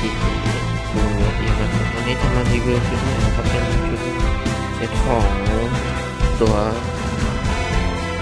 สี่กิดูเยอะดีนะวันนี้จะมารีวิวชุดใหม่นะครับเป็นชุดเซตของตัว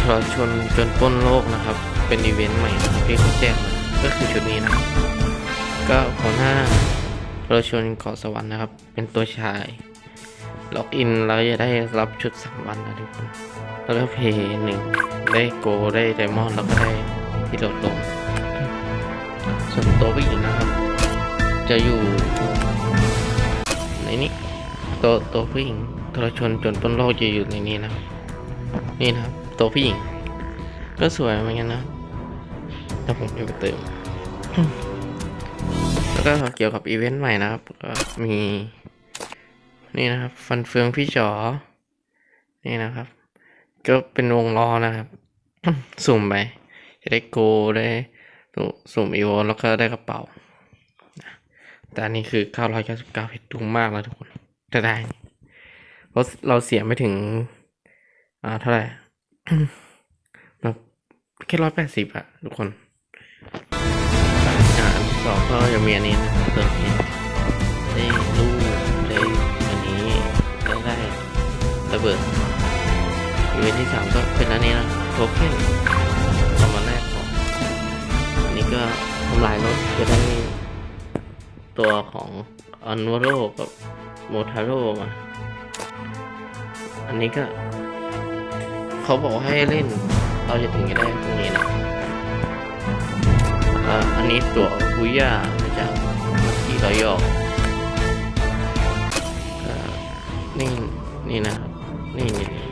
ทรชนจนต้นโลกนะครับ เป็นอีเวนต์ใหม่นะครับที่เขาแจกมาก็คือชุดนี้นะก็หัวหน้าทรชนเกาะสวรรค์นะครับ เป็นตัวชายล็อกอินเราจะได้รับชุดสามวันนะทุกคนแล้วก็เพย์หนึ่งได้โกได้ไดมอนด์แล้วก็ได้ที่ลดลงส่วนตัวผู้หญิงนะครับ จะอยู่ในนี้ตัวตัวผู้หญิงทรชนจนต้นโลกจะอยู่ในนี้นะนี่นะครับตัวผู้หญิง ก็สวยเหมือนกันนะแต่ผมจะไปเติม แล้วก็เกี่ยวกับอีเวนต์ใหม่นะครับก็มี นี่นะครับ ฟันเฟืองพี่จอ นี่นะครับ ก็เป็นวงล้อนะครับ สุ่มไปจะได้โกได้สุ่มอีโวแล้วก็ได้กระเป๋า แต่อันนี้คือ 999เพชรดุงมากแล้วทุกคนจะได้เราเราเสียไม่ถึง อ่า เท่าไหร่แบบแค่ร้อยแปดสิบอะทุกคนอ่าอันที่สองก็จะมีอันนี้นะครับเติมเพชรได้ลูกได้อันนี้แล้ได้ระเบิดอีเวนที่สามก็เป็นอันนี้นะโทเค็นเอามาแลกของอันนี้ก็ทำลายรถจะได้ ตัวของอันวโรกับโมทาโร่มา อันนี้ก็ เขาบอกให้เล่น เราจะถึงจะได้ตรงนี้นะอ่าอันนี้ตัวบุย่ามาจากที่เรายอกนี่นี่นะครับนี่นี่นี่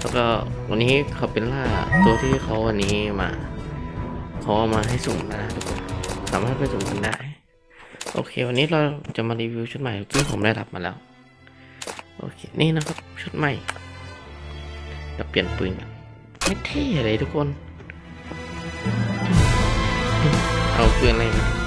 แล้วก็วันนี้เขาเป็นล่าตัวที่เขาวันนี้มาเขาเอามาให้สุ่มนะทุกคน สามารถไปสุ่มกันได้ โอเค วันนี้เราจะมารีวิวชุดใหม่ที่ผมได้รับมาแล้ว โอเค นี่นะครับชุดใหม่จะเปลี่ยนปืนกันไม่เท่เลยทุกคน เอาปืนอะไรนะ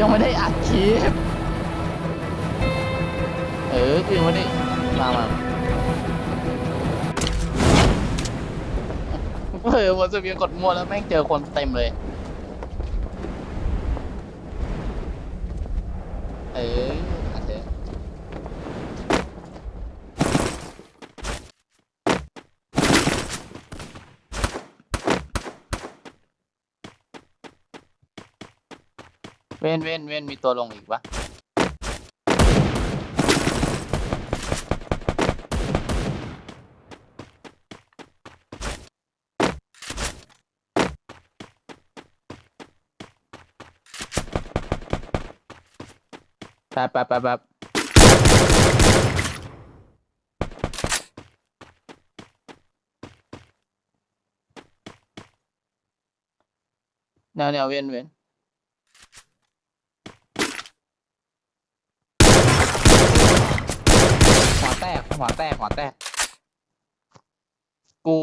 ยังไม่ได้อัดคลิป เออ กูยังไม่ได้มามาเออวันจะเวียกดมั่วแล้วแม่งเจอคนเต็มเลย เอออัดเถอะ เว้นเว้นเว้นมีตัวลงอีกปะป๊บป๊บป๊บป๊บแนวแนวเว้นเว้นหั วาแตกหัวแตกหัวแตกกู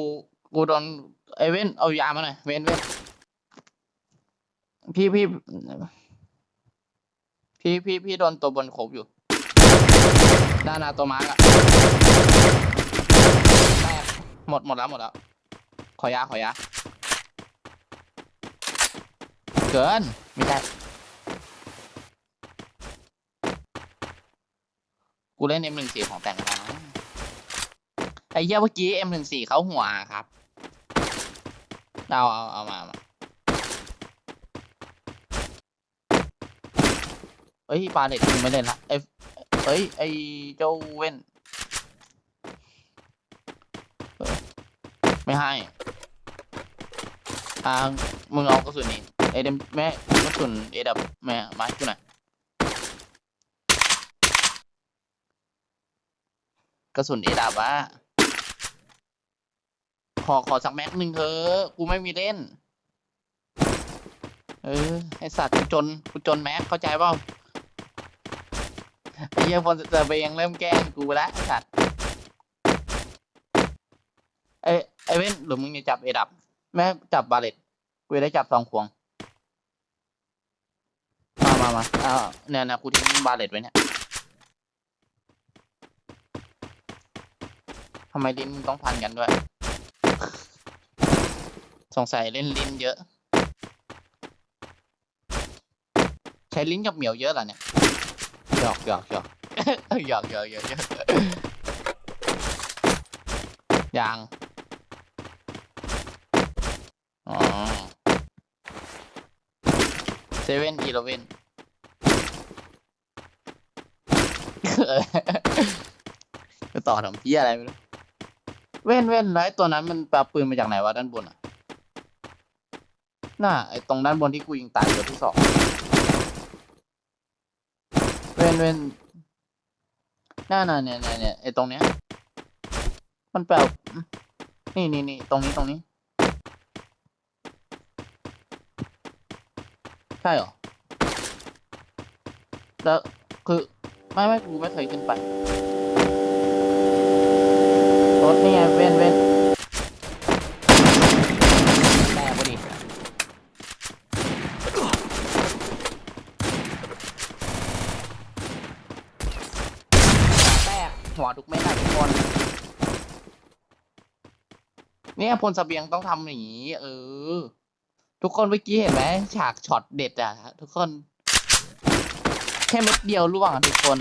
กูโดนไอเว้นเอายามาหน่อยเว้นเว้นพี่พี่พี่พี่พี่โดนตัวบนโคบอยู่ด้านหน้าตัวมาร์กอะแตกหมดหมดแล้วหมดแล้ว ขอยาขอยา เกิน ไม่ได้ กูเล่น M14 ของแต่งมานไอ้เหี้ยเมื่อกี้ M14 เขาหัวครับเอาเอาเอามาเอ้ยปลาเด็กมึงไม่เล่นละไอ้เอ้ยไอ้เจ้าเว้นไม่ให้อ่ามึงเอากระสุนนี่เอเดมแม่กระสุนเอดับแม่มาให้กูหน่อย ระสุนเอดับวะขอขอสักแม็กหนึ่งเถอะกูไม่มีเล่น เออ ไอสัตว์กูจนกูจนแม็กเข้าใจเปล่าไอ้เหี้ยพลเซอร์เบย์ยังเริ่มแกล้งกูแล้วสัตว์ไอ้ไอ้เว้นหรือมึงจะจับเอดับ แม่จับบาเลตกูได้จับสองควง มามามาอ้าวเนี่ยนะกูทิ้งบาเลตไว้เนี่ยำไมลิ้นมึงต้องพันกันด้วย สงสัยเล่นลิ้นเยอะ ใช้ลิ้นกับเหมียวเยอะเหรอเนี่ยหยอกหยอกหยอกหยอกหยอกหยอกหยอกยังอ๋อเซเว่นอีเลเว่นจะต่อทำพี่อะไรไม่รู้ เว้นเว้นแล้วไอ้ตัวนั้นมันปลาปืนมาจากไหนวะด้านบนอะ น่าไอ้ตรงด้านบนที่กูยิงตายตัวที่สอง เว้นเว้นน่าน่ะเนี่ยเนี่ยเนี่ยไอ้ตรงเนี้ย มันแปลนี่นี่นี่ตรงนี้ตรงนี้ ใช่เหรอ แล้วคือ ไม่ไม่กูไม่เคยขึ้นไป ถนี่ไงเว้นเว้นแม่พอดีแตกหัวทุกเม็ดอะทุกคนเนี่ยพลสเสบียงต้องทำอย่างนี้ เออ ทุกคนเมื่อกี้เห็นไหมฉากช็อตเด็ดอะทุกคน แค่เม็ดเดียวร่วงอะทุกคน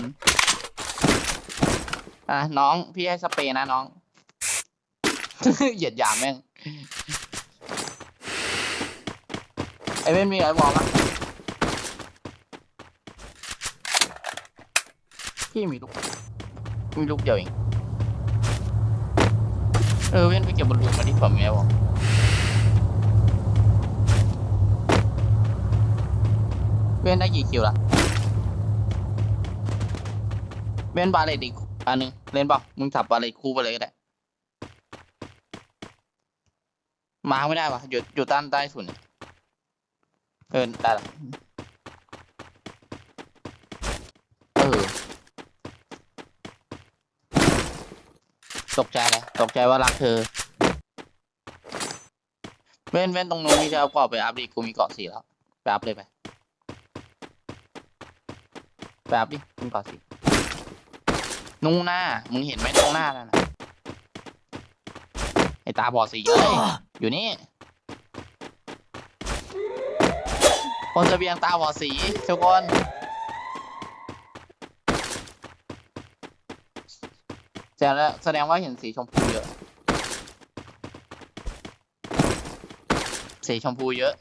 อะน้อง พี่ให้สเปรย์นะน้อง เหยียดหยามแม่ง ไอ้เว้นมีอะไรบอกมั้ยพี่มีลูก มีลูกเดียวเอง เออเว้นไปเก็บบอลลูนมาที่ผมมีอะไรบอกเว้นได้กี่คิวละเว้นบาเลตอีกอันหนึ่งเล่นเปล่ามึงสับบาเลตคู่ไปเลยก็ได้ มาไม่ได้วะอยู่อยู่ด้านใต้สุดเนี่ยเออได้ละเออตกใจเลยตกใจว่ารักเธอเว้นเว้นตรงนู้นมีจะเอาเกาะไปอัพดิกูมีเกาะสี่แล้วไปอัพเลยไปไปอัพดิมีเกาะสี่นู่นหน้ามึงเห็นไหมตรงหน้านั่นนะไอตาบอดสีเอ้ย อยู่นี่ คนเสบียงตาบอดสีทุกคนแสดงแล้วแสดงว่าเห็นสีชมพูเยอะ สีชมพูเยอะ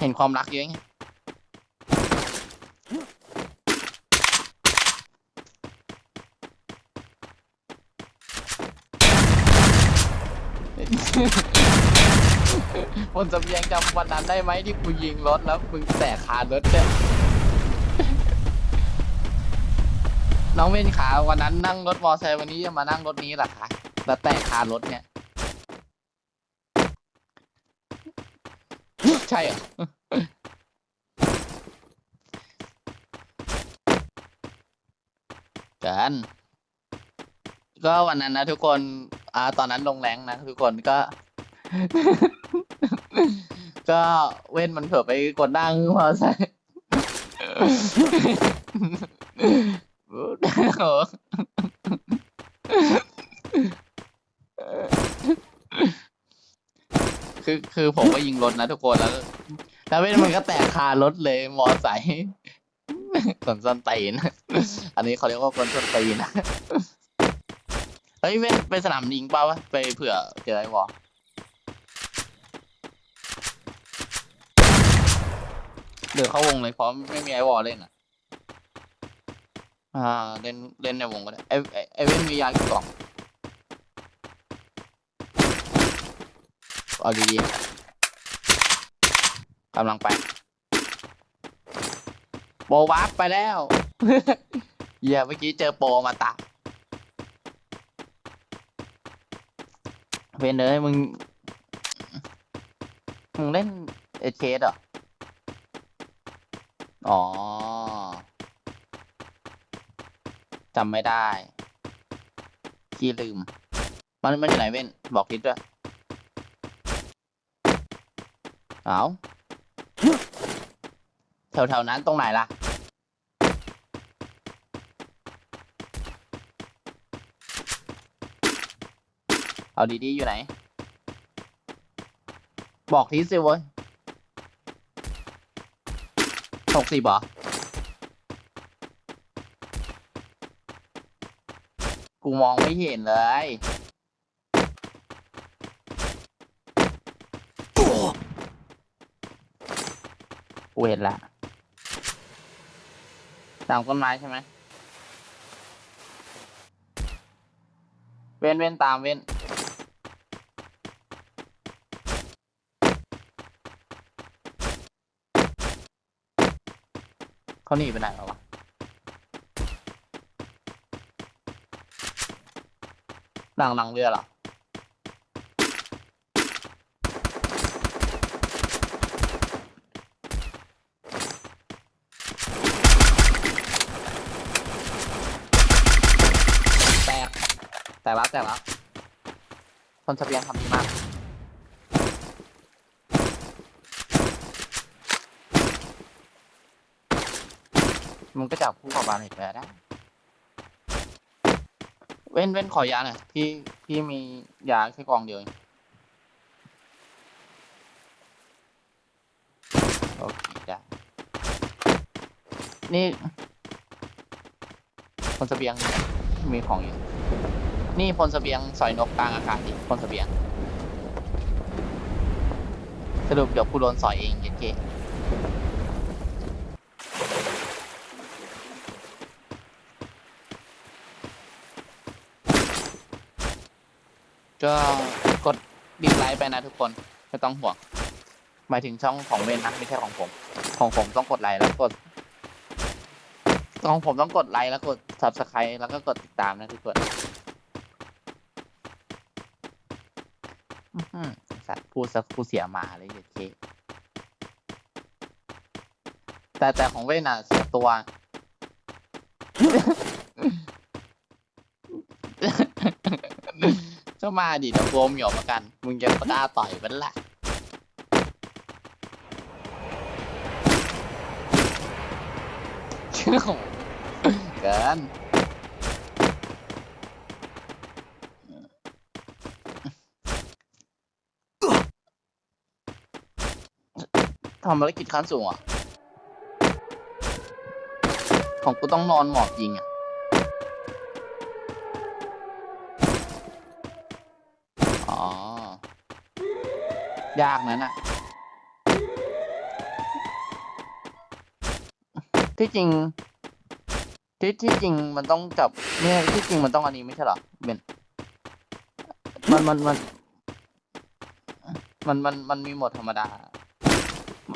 เห็นความรักเยอะไง บนเสบียงจำวันนั้นได้ไหมที่กูยิงรถแล้วมึงแตกคารถเนี่ยน้องเว้นขาวันนั้นนั่งรถมอไซค์วันนี้จะมานั่งรถนี้เหรอคะแล้วแตกคารถเนี่ย ใช่เหรอกัน ก็วันนั้นนะทุกคน อ่า ตอนนั้นลงแรงนะทุกคนก็ ก็เว้นมันเผื่อไปกดดังมอไซค์โอ้โหคือคือผมก็ยิงรถนะทุกคนแล้ว แล้วเว้นมันก็แตกคารถเลยมอไซค์คนส้นตีน อันนี้เขาเรียกว่าคนส้นตีนนะ เฮ้ยเว้นไปสนามยิงเปล่าวะไปเผื่อเจอไอ้วอเดี๋ยวเข้าวงเลยเพราะไม่มีไอ้วอเล่นอะ อ่าเล่นเล่นในวงก็ได้ไอ้ไอ้เว้นมียากี่กล่องเอาดีๆกำลังไปโปรวาร์ปไปแล้วเหี้ยเมื่อกี้เจอโปรมาตะ เวนเลยมึง มึงเล่นเอเชสเหรออ๋อจำไม่ได้ขี้ลืม มันมันอยู่ไหนเว้น บอกทิศด้วยเอาแถวแถวๆนั้นตรงไหนล่ะ เอาดีๆอยู่ไหน บอกทีสิเว้ยหกสิบเหรอกูมองไม่เห็นเลย กูเห็นละ ตามต้นไม้ใช่ไหม เว้นเว้นตามเว้น เขาหนีไปไหนแล้ววะหลังหลังเรือเหรอแตกแตกแล้วแตกแล้วคนสเปียนทำดีมาก มึงก็จับคู่กับบาเลตไปได้เว้นเว้นขอยาหน่อยพี่พี่มียาแค่กองเดียวเองโอเคได้นี่ พลเสบียงมีของอยู่นี่พลเสบียงสอยนกกลางอากาศดิพลเสบียงสรุปเดี๋ยวกูโดนสอยเองเย็นเก ก็กดดีไลค์ไปนะทุกคนไม่ต้องห่วงหมายถึงช่องของเวนนะไม่ใช่ของผม ของผมต้องกดไลค์แล้วกดของผมต้องกดไลค์แล้วกด subscribe แล้วก็กดติดตามนะทุกคนสัตว์พูดสักกูเสียหมาเลยเด็ดเคแต่แต่ของเว้นอะเสียตัว ก็มาดิเดี๋ยวโกมเหมียวมากัน มึงจะกล้าต่อยมันละโอ้โหเกินทำภารกิจขั้นสูงอะ ของกูต้องนอนหมอบยิงอะ ยากนั้นอะที่จริง ที่ที่จริงมันต้องจับเนี่ยที่จริงมันต้องอันนี้ไม่ใช่หรอเบนมันมันมัน มันมันมันมีโหมดธรรมดา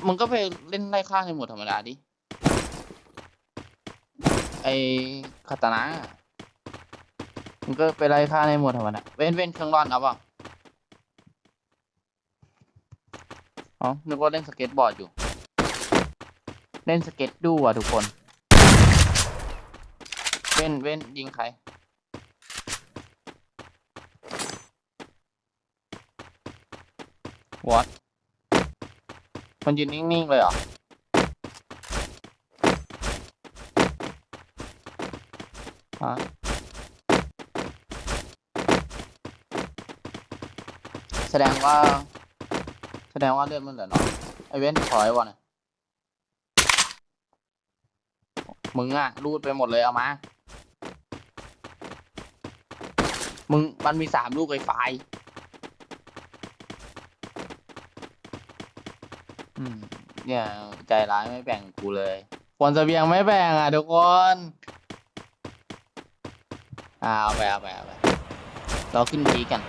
มันก็ไปเล่นไล่ฆ่าในโหมดธรรมดาดิ ไอคาตานะมันก็ไปไล่ฆ่าในโหมดธรรมดาเว้นเว้นเครื่องร้อนเอาเปล่า อ๋อนึกว่าเล่นสเก็ตบอร์ดอยู่ เล่นสเก็ตดูอะทุกคน เว้นเว้นยิงใคร what มันยืนนิ่ง ๆ เลยเหรอ ฮะ แสดงว่า แสดงว่าเลือดมันเหลือน้อยไอเว้นถอยวะน่ะมึงอะรูดไปหมดเลยเอามา มึงมันมีสามลูกไอไฟเนี่ย ใจร้ายไม่แบ่งกูเลย ควรจะเบียงไม่แบ่งอะทุกคนอ่าเอาไปเอาไปเอาไปเราขึ้นทีกัน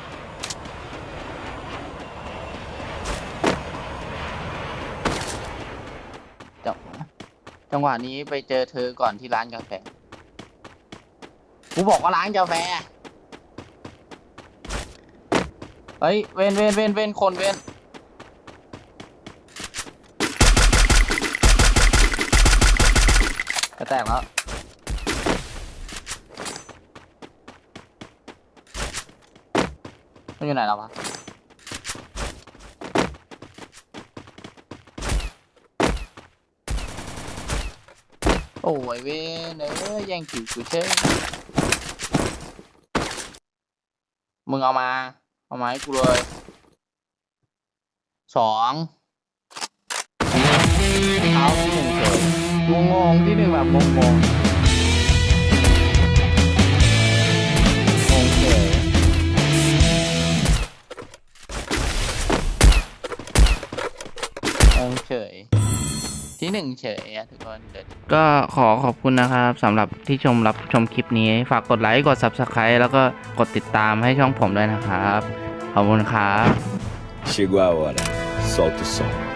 จังหวะนี้ไปเจอเธอก่อนที่ร้านกาแฟ กูบอกว่าร้านกาแฟ เฮ้ย เวนเวนเวนเวนคนเวนจะแตกแล้ว มันอยู่ไหนแล้ววะ อ้ยเวนเอ้ยแย่งคิวกูเช่มึงเอามา เอามาให้กูเลยสองเอาที่หนึ่งเฉยงงงที่หนึ่งแบบงงง หนึ่งเฉยอะทุกคนเดี๋ยวก็ขอขอบคุณนะครับสำหรับที่ชมรับชมคลิปนี้ ฝากกดไลค์กด Subscribe แล้วก็กดติดตามให้ช่องผมด้วยนะครับ ขอบคุณครับ Chegou a hora. Solta o som.